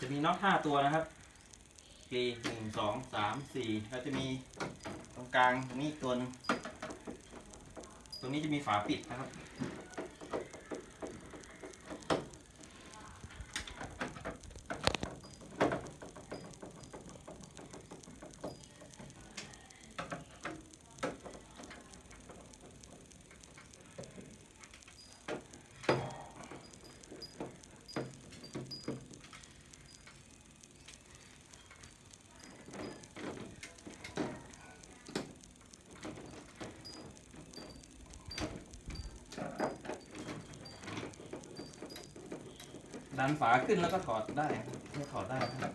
จะมีน็อตห้าตัวนะครับกรีหนึ่งสองสามสี่แล้วจะมีตรงกลางตรงนี้ตัวนึงตรงนี้จะมีฝาปิดนะครับ ดันฝาขึ้นแล้วก็ถอดได้ถอดได้ครับ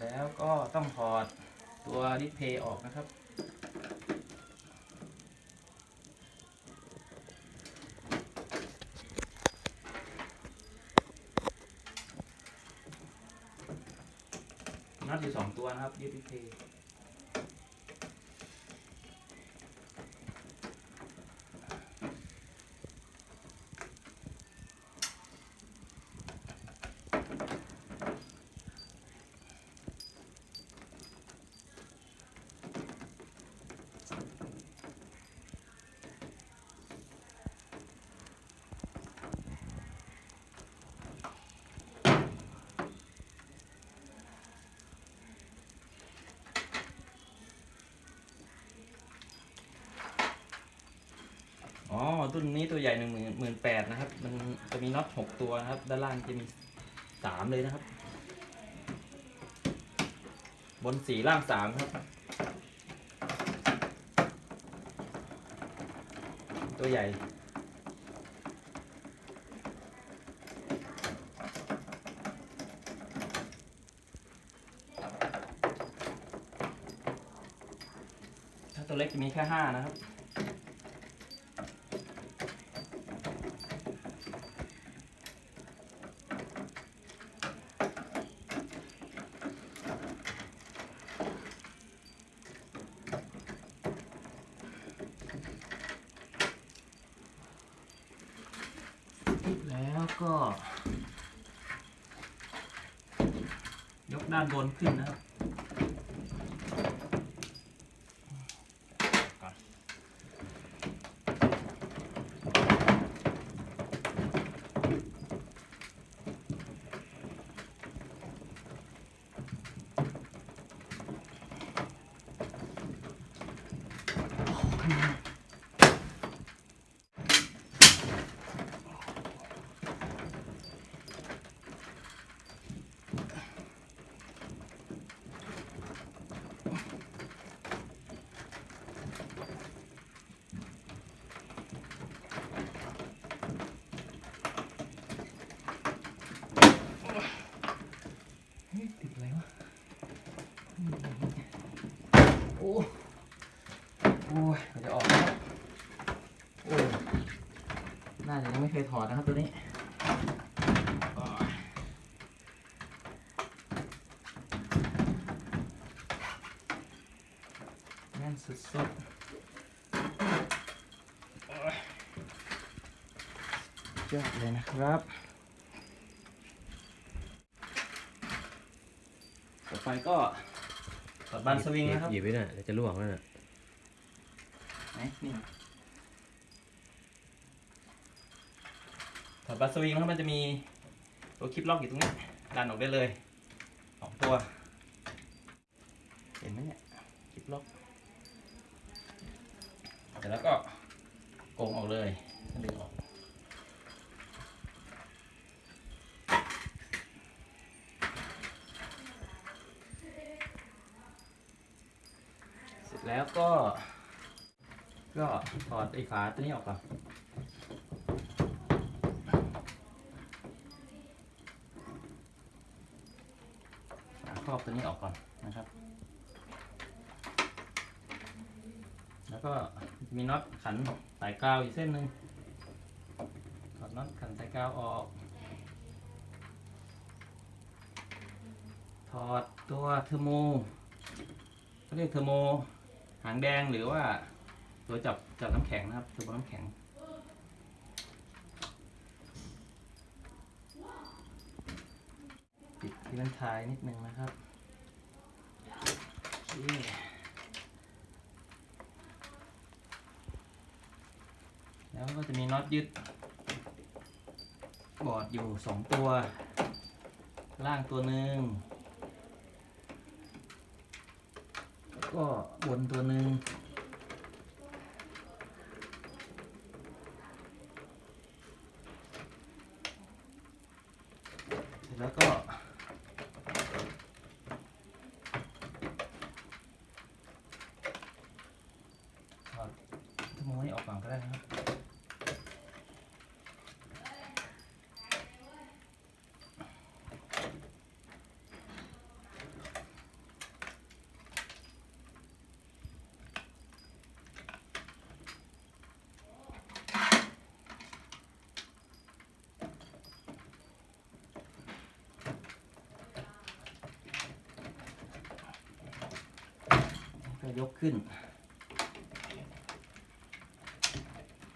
แล้วก็ต้องถอดตัวดิสเพย์ออกนะครับ น็อตอยู่สองตัวนะครับยึดดิสเพย์ รุ่นนี้ตัวใหญ่หนึ่งหมื่นหมื่นแปดนะครับ มันจะมีน็อตหกตัวนะครับ ด้านล่างจะมีสามเลยนะครับ บนสีล่างสามครับ ตัวใหญ่ถ้าตัวเล็กจะมีแค่ห้านะครับ แล้วก็ ยกด้านบนขึ้นนะครับก่อนเฮ้ยติดอะไรวะโอ้โอ้ยเดี๋ยวออกแล้วโอ้ย น่าจะยังไม่เคยถอดนะครับตัวนี้โอ้ยแน่นสุดๆโอ้ยยอดเลยนะครับต่อไปก็ถอดบานสวิงนะครับหยิบไว้น่ะเดี๋ยวจะลวกแล้วน่ะไหนนี่ถอ ดบานสวิงนะครับมันจะมีตัวคลิปล็อกอยู่ตรงนี้ดันออกได้เลยสองตัว เห็นไหมเนี่ยคลิปล็อกเสร็จแล้วก็โกงออกเลยดึงออกเสร็จแล้วก็ ก็ถอดไอ้ฝาตัวนี้ออกก่อนฝาครอบตัว นี้ออกก่อนนะครับ แล้วก็มีน็อตขันสายกาวอีกเส้นหนึ่งถอดน็อตขันสายกาวออก ถอดตัวเทอร์โมเขาเรียกเทอร์โมหางแดงหรือว่าตัวจับจับน้ำแข็งนะครับตัวน้ำแข็งปิดที่มันท้ายนิดนึงนะครับ แล้วก็จะมีน็อตยึด บอร์ดอยู่สองตัว ล่างตัวหนึ่งแล้วก็บนตัวหนึ่งเสร็จแล้วก็ ถอดขโมยออกก่อนก็ได้นะครับ ก็ยกขึ้น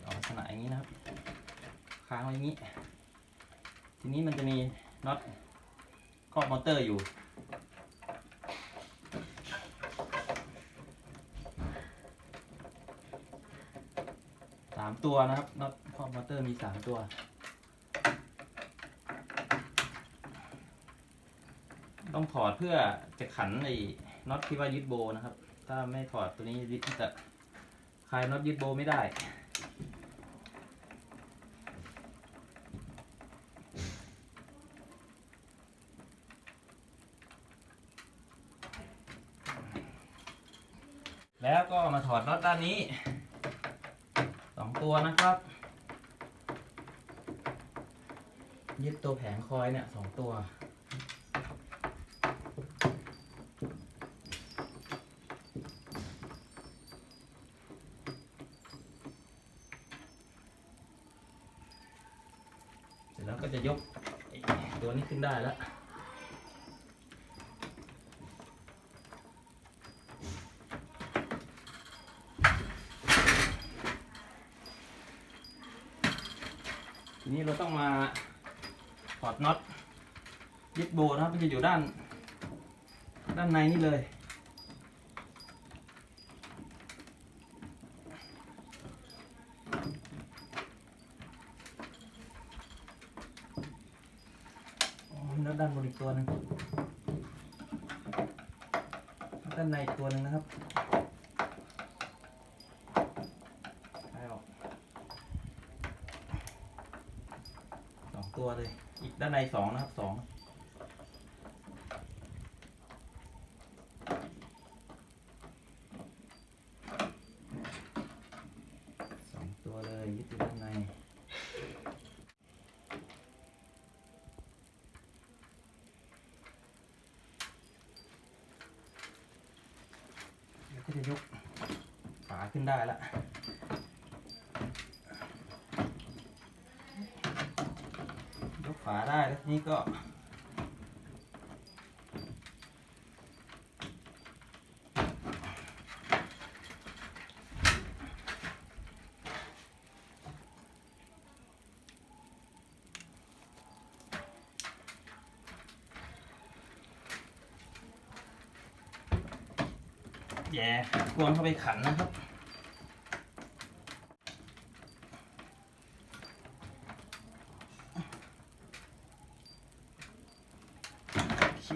เอาลักษณะอย่างนี้นะครับ ค้างไว้อย่างนี้ ทีนี้มันจะมีน็อตครอบมอเตอร์อยู่ สามตัวนะครับน็อตครอบมอเตอร์มีสามตัวต้องถอดเพื่อจะขันไอ้น็อตที่ว่ายึดโบนะครับ ถ้าไม่ถอดตัวนี้ยึดจะคลายน็อตยึดโบไม่ได้ แล้วก็มาถอดน็อตด้านนี้สองตัวนะครับ ยึดตัวแผงคอยเนี่ยสองตัว เสร็จแล้วก็จะยกไอ้ตัวนี้ขึ้น ได้แล้วทีนี้เราต้องมาถอดน็อตยึดโบนะครับมันจะอยู่ด้าน ด้านในนี่เลย อ๋อ แล้วด้านบนอีกตัวหนึงด้านในอีกตัวหนึ่งนะครับคลายออกสองตัวเลย อีกด้านในสองนะครับสองสองตัวเลยยึดอยู่ด้านใน แล้วก็จะยกฝา ขึ้นได้แล้วยกฝาได้แล้วทีนี้ก็แย่กวนเข้าไปขันนะครับ โอเค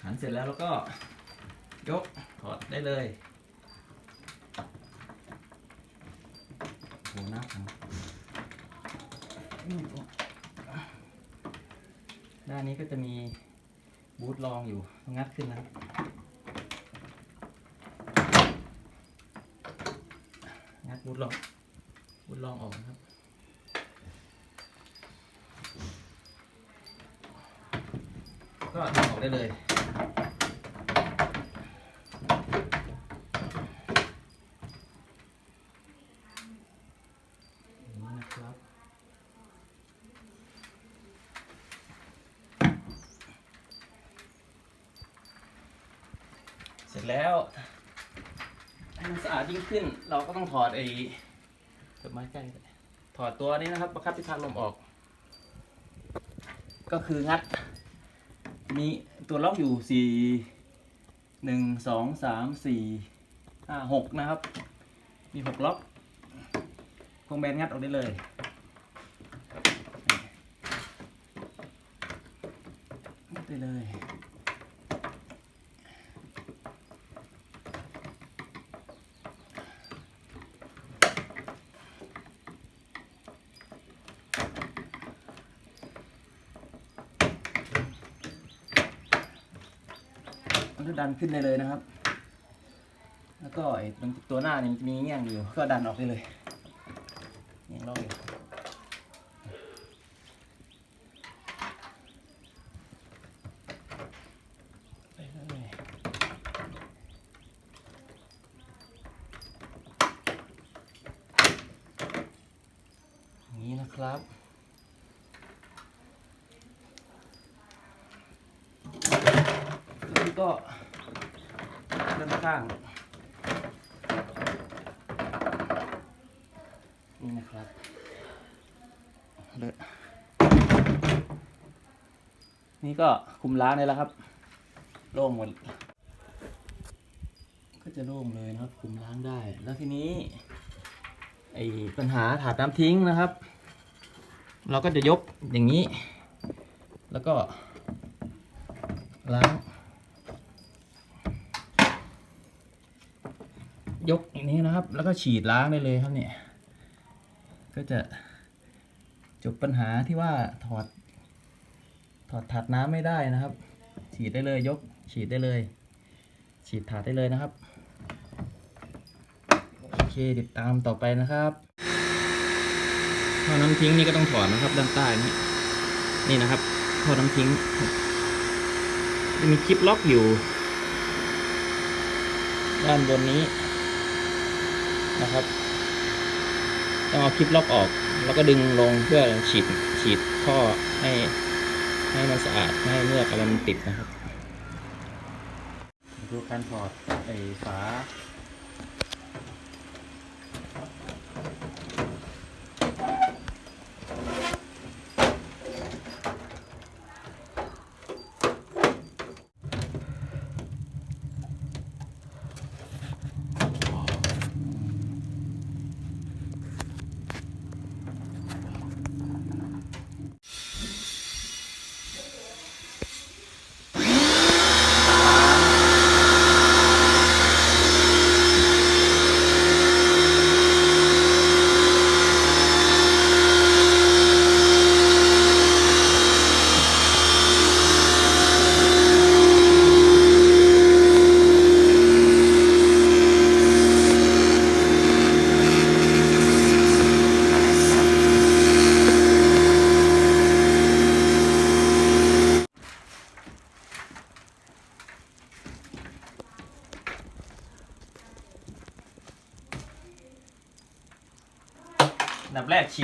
ขันเสร็จ แล้วก็ยกถอดได้เลยโหน้าขังด้านนี้ก็จะมีบูทรองอยู่งัดขึ้นนะงัดบูทรองบูทรองออกนะครับก็ดึงออกได้เลยอย่างนี้นะครับ ท แล้วให้ มันสะอาดยิ่งขึ้น เราก็ต้องถอดไอ้เปิดไม้ใกล้ถอดตัวนี้นะครับประคับทิศทางลมออก ก็คืองัด มีตัวล็อกอยู่สี่หนึ่งสองสามสี่ห้าหกนะครับ มีหกล็อกพวงแบนงัดออกได้เลยงัดได้เลย ดันขึ้นได้เลยนะครับ แล้วก็ไอ้ตรงตัวหน้านี่มันจะมีเงี้ยงอยู่ ก็ดันออกได้เลยเงี้ยงลอบอยู่ไปเลยอย่างนี้นะครับ แล้วก็ด้านข้างนี่นะครับเลอะนี่ก็คุมล้างได้แล้วครับ โล่งหมด ก็จะโล่งเลยนะครับ คุมล้างได้ แล้วทีนี้ไอ้ปัญหาถาดน้ำทิ้งนะครับ เราก็จะยกอย่างนี้ แล้วก็ล้าง ยกอย่างนี้นะครับ แล้วก็ฉีดล้างได้เลยครับเนี่ย ก็จะจบปัญหาที่ว่าถอด ถอดถาดน้ำไม่ได้นะครับ ฉีดได้เลยยก ฉีดได้เลย ฉีดถาดได้เลยนะครับโอเคติดตามต่อไปนะครับท่อน้ำทิ้งนี่ก็ต้องถอดนะครับด้านใต้นี้นี่นะครับท่อน้ำทิ้งมีคลิปล็อกอยู่ ด้านบนนี้ นะครับต้องเอาคลิปล็อกออก แล้วก็ดึงลงเพื่อฉีดฉีดท่อให้ให้มันสะอาดไม่ให้เมือกอะไรมันติดนะครับ ดูการถอดไอ้ฝา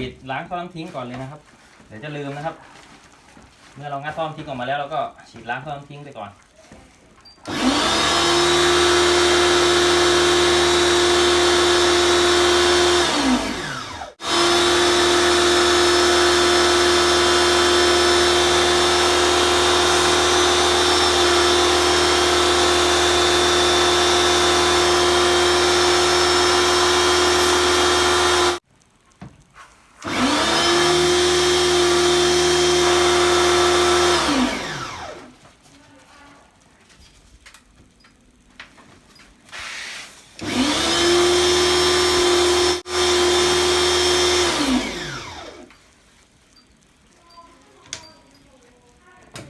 ฉีดล้างท่อน้ำทิ้งก่อนเลยนะครับ เดี๋ยวจะลืมนะครับ เมื่อเรางัดท่อน้ำทิ้งออกมาแล้วเราก็ฉีดล้างท่อน้ำทิ้งไปก่อน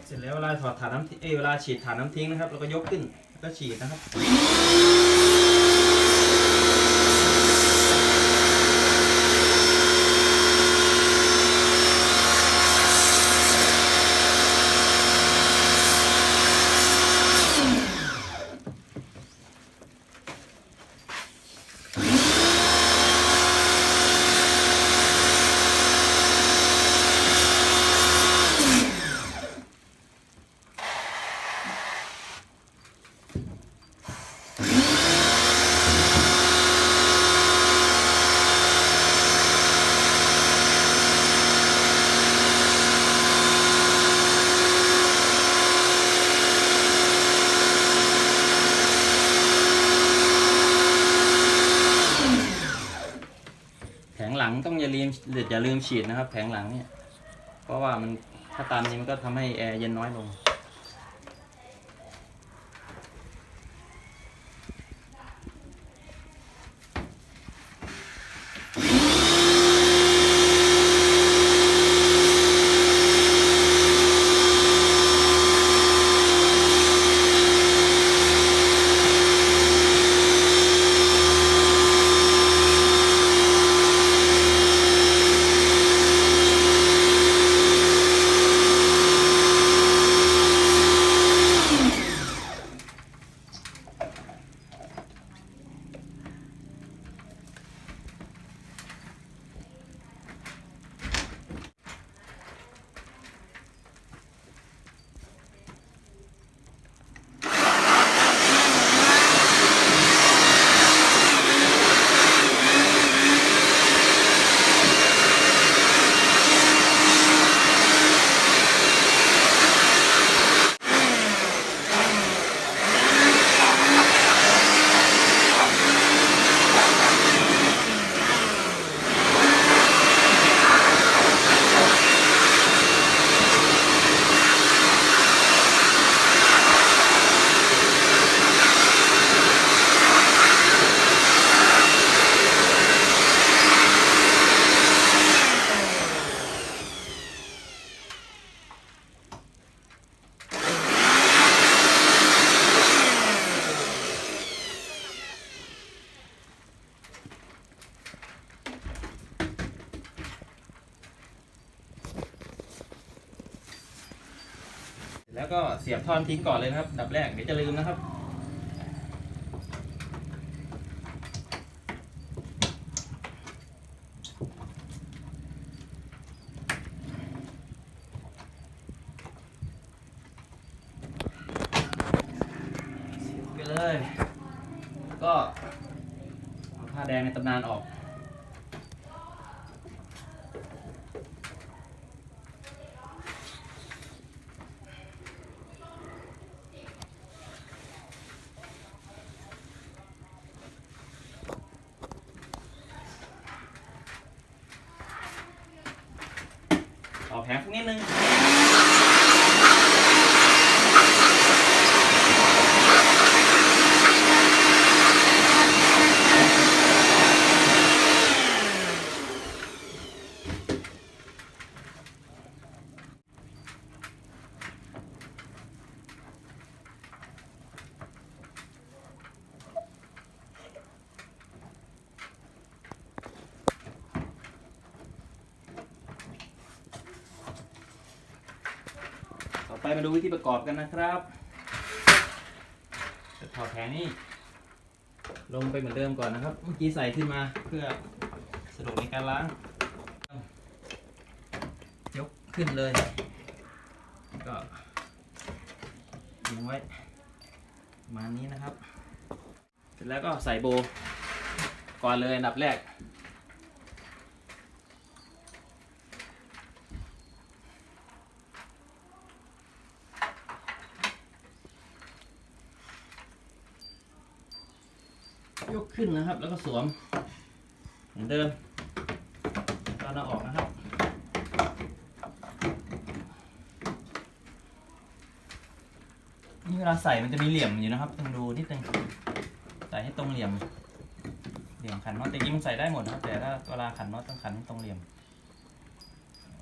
เสร็จแล้วเวลาถอดถาดน้ำทิ้ง เอ้ยเวลาฉีดฐานน้ำทิ้งนะครับเราก็ยกขึ้นแล้วก็ฉีดนะครับ เต้ องอย่าลืมอย่าลืมฉีดนะครับ แผงหลังเนี่ย เพราะว่ามันถ้าตามนี้มันก็ทำให้แอร์เย็นน้อยลง อนทิ้งก่อนเลยนะครับ ดับแรกเดี๋ยวจะลืมนะครับเสียบไปเลย ก็เอาผ้าแดงในตำนานออก ไปมาดูวิธีประกอบกันนะครับจะถอดแผงนี่ลงไปเหมือนเดิมก่อนนะครับ เมื่อกี้ใส่ขึ้นมาเพื่อสะดวกในการล้าง ยกขึ้นเลย ก็เอียงไว้มานี้นะครับ เสร็จแล้วก็ใส่โบก่อนเลยอันดับแรก ขึ้นนะครับ แล้วก็สวมเหมือนเดิมตอนเอาออกนะครับ นี่เวลาใส่มันจะมีเหลี่ยมอยู่นะครับต้องดูนิดนึงใส่ให้ตรงเหลี่ยม เหลี่ยมขันน็อตแต่จริงมันใส่ได้หมดนะครับ แต่ถ้าเวลาขันน็อตต้องขันให้ตรงเหลี่ยม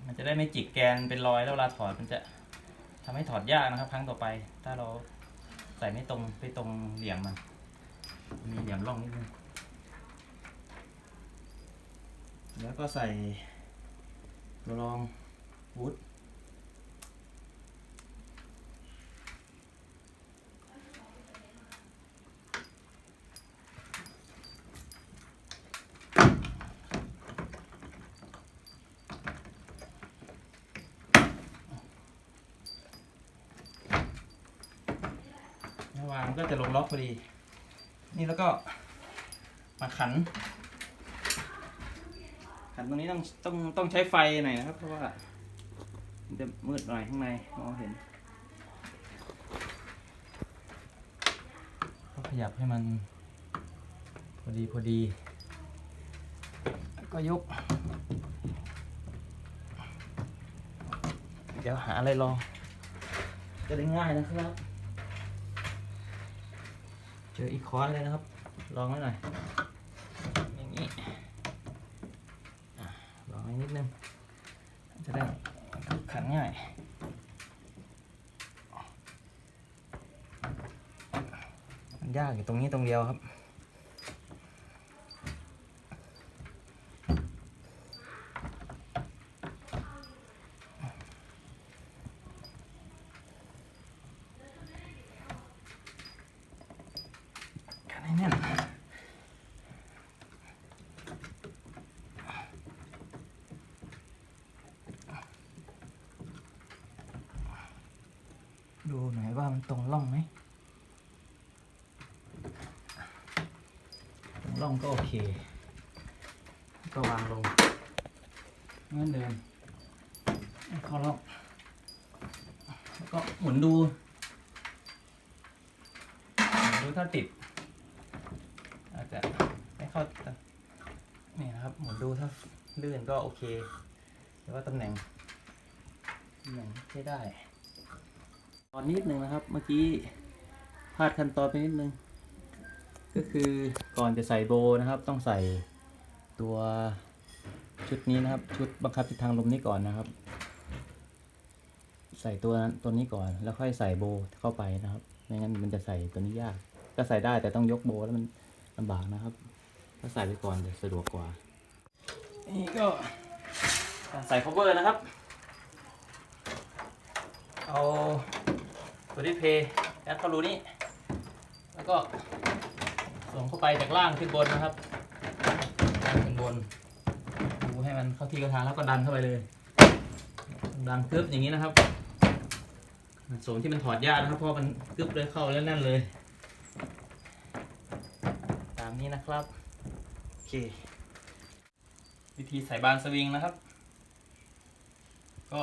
มันจะได้ไม่จิกแกนเป็นรอยแล้วเวลาถอดมันจะทำให้ถอดยากนะครับ ครั้งต่อไป ถ้าเราใส่ไม่ตรงไปตรงเหลี่ยมมัน มีเหลี่ยมร่องนิดนึง แล้วก็ใส่ตัวรองวูดระวางก็จะลงล็อกพอดี นี่แล้วก็มาขัน ขันตรงนี้ต้องต้องต้องใช้ไฟหน่อยนะครับ เพราะว่ามันจะมืดหน่อยข้างในมองเห็นก็ขยับให้มัน พอดีพอดี ก็ยก เดี๋ยวหาอะไรลองจะได้ง่ายนะครับ เจออีกค้อนเลยนะครับ ลองไว้หน่อย อย่างนี้ลองไว้นิดนึง จะได้ขันง่ายมันยากอยู่ตรงนี้ตรงเดียวครับ ดูหน่อยว่ามันตรงร่องไหมตรงร่องก็โอเค ก็วางลงเหมือนเดิมเข้าร่องแล้วก็หมุนดูหมุนดูถ้าติด อาจจะไม่เข้านี่นะครับหมุนดูถ้าลื่นก็โอเคแต่ว่าตำแหน่งตำแหน่งใช้ได้ อนนิดนึงนะครับ เมื่อกี้พลาดขั้นตอนไปนิดนึง ก็คือก่อนจะใส่โบนะครับ ต้องใส่ตัวชุดนี้นะครับ ชุดบังคับทิศทางลมนี้ก่อนนะครับ ใส่ตัวตัวนี้ก่อน แล้วค่อยใส่โบเข้าไปนะครับไม่งั้นมันจะใส่ตัวนี้ยาก ก็ใส่ได้แต่ต้องยกโบแล้วมันลำบากนะครับถ้าใส่ไปก่อนจะสะดวกกว่า นี่ก็ใส่ cover นะครับ เอา ตัวดิเพย์แอดเข้ารูนี่แล้วก็ส่งเข้าไปจากล่างขึ้นบนนะครับล่างขึ้นบนดูให้มันเข้าที่เข้าทางแล้วก็ดันเข้าไปเลย ดันกึบอย่างนี้นะครับส่วนที่มันถอดยากนะครับเพราะมันกึบเลยเข้าแล้วแน่นเลย ตามนี้นะครับโอเควิธีใส่บานสวิงนะครับ ก็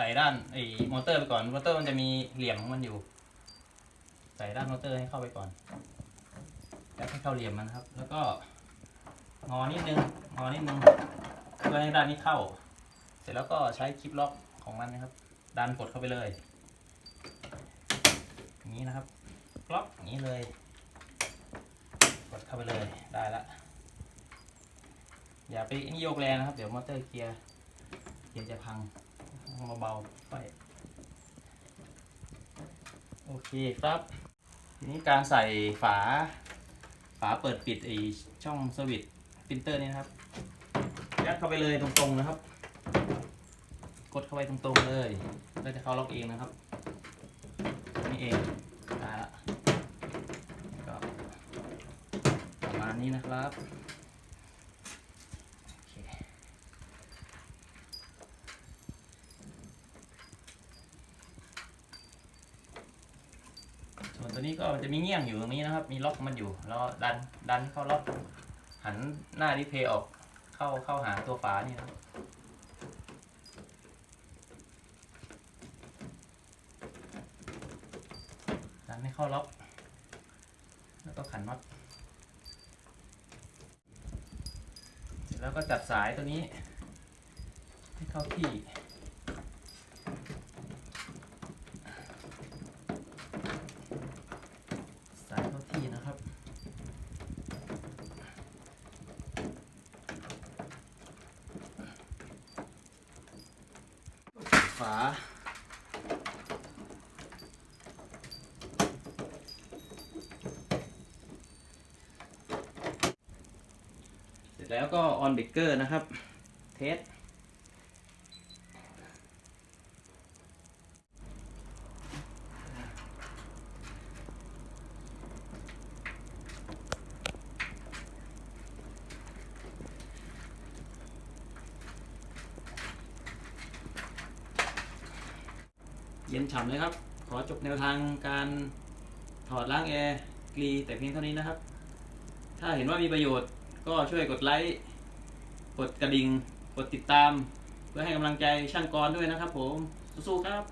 ใส่ด้านไอ้มอเตอร์ไปก่อน มอเตอร์มันจะมีเหลี่ยมของมันอยู่ ใส่ด้านมอเตอร์ให้เข้าไปก่อนแล้วให้เข้าเหลี่ยมมันครับ แล้วก็งอนิดนึง งอนิดนึง เพื่อให้ด้านนี้เข้า เสร็จแล้วก็ใช้คลิปล็อกของมันนะครับ ดันกดเข้าไปเลย อย่างนี้นะครับล็อกอย่างนี้เลย กดเข้าไปเลย ได้ละ อย่าไปนี่โยกแรงนะครับ เดี๋ยวมอเตอร์เกียร์เกียร์จะพัง เบาๆไป โอเคครับทีนี้การใส่ฝา ฝาเปิดปิดไอช่องสวิตช์ปรินเตอร์นี่นะครับ ยัดเข้าไปเลยตรงๆนะครับ กดเข้าไปตรงๆเลยก็จะเข้าล็อกเองนะครับ นี่เองได้ละก็ประมาณนี้นะครับโอเค ส่วนตัวนี้ก็จะมีเงี้ยงอยู่ตรงนี้นะครับ มีล็อกมันอยู่ แล้วดันดันเข้าล็อก หันหน้าดิเพย์ออก เข้าเข้าหาตัวฝานี่นะครับดันให้เข้าล็อก แล้วก็ขันน็อตเสร็จแล้วก็จัดสายตัวนี้ ให้เข้าที่ สายเข้าที่นะครับ ฝา เสร็จแล้วก็ออนเบเกอร์นะครับ เทส เย็นฉ่ำเลยครับ ขอจบแนวทางการถอดล้างแอร์กรีแต่เพียงเท่านี้นะครับ ถ้าเห็นว่ามีประโยชน์ก็ช่วยกดไลค์ กดกระดิ่ง กดติดตาม เพื่อให้กำลังใจช่างกรด้วยนะครับผม สู้ๆครับ